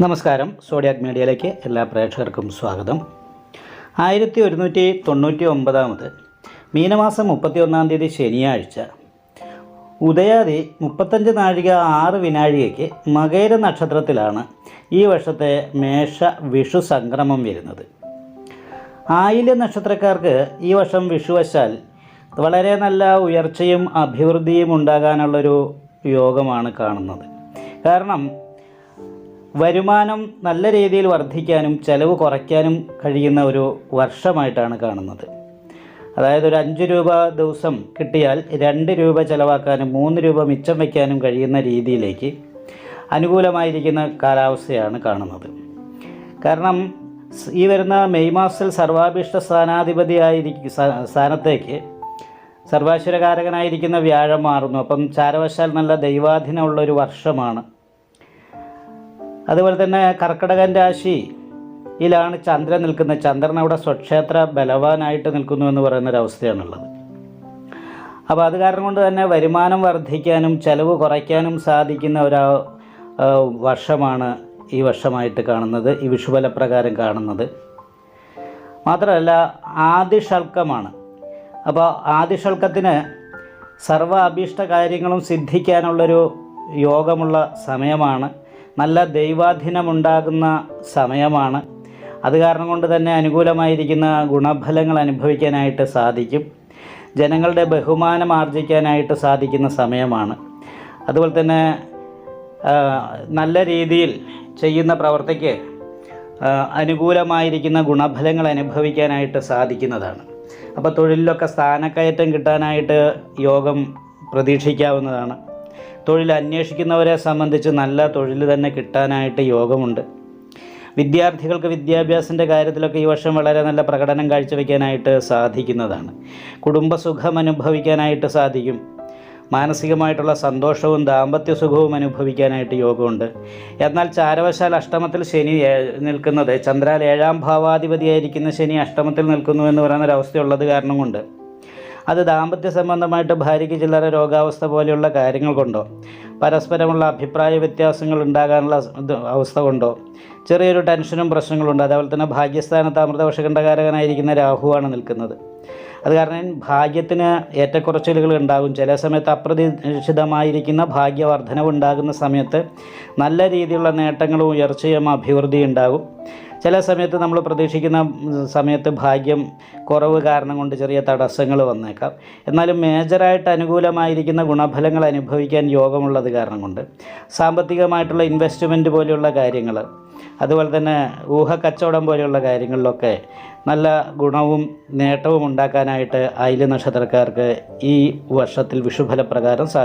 നമസ്കാരം. സോഡിയാക് മീഡിയയിലേക്ക് എല്ലാ പ്രേക്ഷകർക്കും സ്വാഗതം. ആയിരത്തി ഒരുന്നൂറ്റി തൊണ്ണൂറ്റി ഒമ്പതാമത് മീനമാസം മുപ്പത്തി ഒന്നാം തീയതി ശനിയാഴ്ച. ഉദയാദി മുപ്പത്തഞ്ച് നാഴിക ആറ് വിനാഴികയ്ക്ക് മകേര നക്ഷത്രത്തിലാണ് ഈ വർഷത്തെ മേഷ വിഷു സംക്രമം വരുന്നത്. ആയില്യ നക്ഷത്രക്കാർക്ക് ഈ വർഷം വിഷുവശാൽ വളരെ നല്ല ഉയർച്ചയും അഭിവൃദ്ധിയും ഉണ്ടാകാനുള്ളൊരു യോഗമാണ് കാണുന്നത്. കാരണം വരുമാനം നല്ല രീതിയിൽ വർദ്ധിക്കാനും ചെലവ് കുറയ്ക്കാനും കഴിയുന്ന ഒരു വർഷമായിട്ടാണ് കാണുന്നത്. അതായത് ഒരു അഞ്ച് രൂപ ദിവസം കിട്ടിയാൽ രണ്ട് രൂപ ചിലവാക്കാനും മൂന്ന് രൂപ മിച്ചം വയ്ക്കാനും കഴിയുന്ന രീതിയിലേക്ക് അനുകൂലമായിരിക്കുന്ന കാലാവസ്ഥയാണ് കാണുന്നത്. കാരണം ഈ വരുന്ന മെയ് മാസത്തിൽ സർവാഭീഷ്ട സ്ഥാനാധിപതിയായിരിക്കും സ്ഥാനത്തേക്ക് സർവാശ്വരകാരകനായിരിക്കുന്ന വ്യാഴം മാറുന്നു. അപ്പം ചാരവശാൽ നല്ല ദൈവാധീനമുള്ളൊരു വർഷമാണ്. അതുപോലെ തന്നെ കർക്കടകൻ രാശിയിലാണ് ചന്ദ്രൻ നിൽക്കുന്നത്. ചന്ദ്രൻ അവിടെ സ്വക്ഷേത്ര ബലവാനായിട്ട് നിൽക്കുന്നു എന്ന് പറയുന്ന ഒരു അവസ്ഥയാണുള്ളത്. അപ്പോൾ അത് കാരണം കൊണ്ട് തന്നെ വരുമാനം വർദ്ധിക്കാനും ചെലവ് കുറയ്ക്കാനും സാധിക്കുന്ന ഒരു വർഷമാണ് ഈ വർഷമായിട്ട് കാണുന്നത്. ഈ വിഷുബലപ്രകാരം കാണുന്നത്. മാത്രമല്ല ആദിഷൽക്കമാണ് അപ്പോൾ ആദിഷൽക്കത്തിന് സർവ അഭീഷ്ട കാര്യങ്ങളും സിദ്ധിക്കാനുള്ളൊരു യോഗമുള്ള സമയമാണ്. നല്ല ദൈവാധീനമുണ്ടാകുന്ന സമയമാണ്. അത് കാരണം കൊണ്ട് തന്നെ അനുകൂലമായിരിക്കുന്ന ഗുണഫലങ്ങൾ അനുഭവിക്കാനായിട്ട് സാധിക്കും. ജനങ്ങളുടെ ബഹുമാനം ആർജിക്കാനായിട്ട് സാധിക്കുന്ന സമയമാണ്. അതുപോലെ തന്നെ നല്ല രീതിയിൽ ചെയ്യുന്ന പ്രവർത്തിക്ക് അനുകൂലമായിരിക്കുന്ന ഗുണഫലങ്ങൾ അനുഭവിക്കാനായിട്ട് സാധിക്കുന്നതാണ്. അപ്പോൾ തൊഴിലിലൊക്കെ സ്ഥാനക്കയറ്റം കിട്ടാനായിട്ട് യോഗം പ്രതീക്ഷിക്കാവുന്നതാണ്. തൊഴിൽ അന്വേഷിക്കുന്നവരെ സംബന്ധിച്ച് നല്ല തൊഴിൽ തന്നെ കിട്ടാനായിട്ട് യോഗമുണ്ട്. വിദ്യാർത്ഥികൾക്ക് വിദ്യാഭ്യാസത്തിന്റെ കാര്യത്തിലൊക്കെ ഈ വർഷം വളരെ നല്ല പ്രകടനം കാഴ്ചവെക്കാനായിട്ട് സാധിക്കുന്നതാണ്. കുടുംബസുഖം അനുഭവിക്കാനായിട്ട് സാധിക്കും. മാനസികമായിട്ടുള്ള സന്തോഷവും ദാമ്പത്യ സുഖവും അനുഭവിക്കാനായിട്ട് യോഗമുണ്ട്. എന്നാൽ ചാരവശാൽ അഷ്ടമത്തിൽ ശനി നിൽക്കുന്നത് ചന്ദ്രാൽ ഏഴാം ഭാവാധിപതിയായിരിക്കുന്ന ശനി അഷ്ടമത്തിൽ നിൽക്കുന്നു എന്ന് പറയുന്ന ഒരു അവസ്ഥയുള്ളത് കാരണം കൊണ്ട് അത് ദാമ്പത്യ സംബന്ധമായിട്ട് ഭാര്യയ്ക്ക് ചില്ലറ രോഗാവസ്ഥ പോലെയുള്ള കാര്യങ്ങൾ കൊണ്ടോ? പരസ്പരമുള്ള അഭിപ്രായ വ്യത്യാസങ്ങൾ ഉണ്ടാകാനുള്ള അവസ്ഥ കൊണ്ടോ? ചെറിയൊരു ടെൻഷനും പ്രശ്നങ്ങളുണ്ട് അതേപോലെ തന്നെ ഭാഗ്യസ്ഥാനത്ത് അമൃതവർഷകണ്ഠകാരകനായിരിക്കുന്ന രാഹുവാണ് നിൽക്കുന്നത്. അത് കാരണം ഭാഗ്യത്തിന് ഏറ്റക്കുറച്ചിലുകൾ ഉണ്ടാകും. ചില സമയത്ത് അപ്രതീക്ഷിതമായിരിക്കുന്ന ഭാഗ്യവർദ്ധനവ് ഉണ്ടാകുന്ന സമയത്ത് നല്ല രീതിയിലുള്ള നേട്ടങ്ങളും ഉയർച്ചയും അഭിവൃദ്ധിയും ഉണ്ടാകും. ചില സമയത്ത് നമ്മൾ പ്രതീക്ഷിക്കുന്ന സമയത്ത് ഭാഗ്യം കുറവ് കാരണം കൊണ്ട് ചെറിയ തടസ്സങ്ങൾ വന്നേക്കാം. എന്നാലും മേജറായിട്ട് അനുകൂലമായിരിക്കുന്ന ഗുണഫലങ്ങൾ അനുഭവിക്കാൻ യോഗമുള്ളത് കാരണം കൊണ്ട്. സാമ്പത്തികമായിട്ടുള്ള ഇൻവെസ്റ്റ്മെന്റ് പോലെയുള്ള കാര്യങ്ങൾ അതുപോലെ തന്നെ ഊഹക്കച്ചവടം പോലെയുള്ള കാര്യങ്ങളിലൊക്കെ നല്ല ഗുണവും നേട്ടവും ഉണ്ടാക്കാനായിട്ട് അയില നക്ഷത്രക്കാർക്ക് ഈ വർഷത്തിൽ വിഷുഫലപ്രകാരം സാ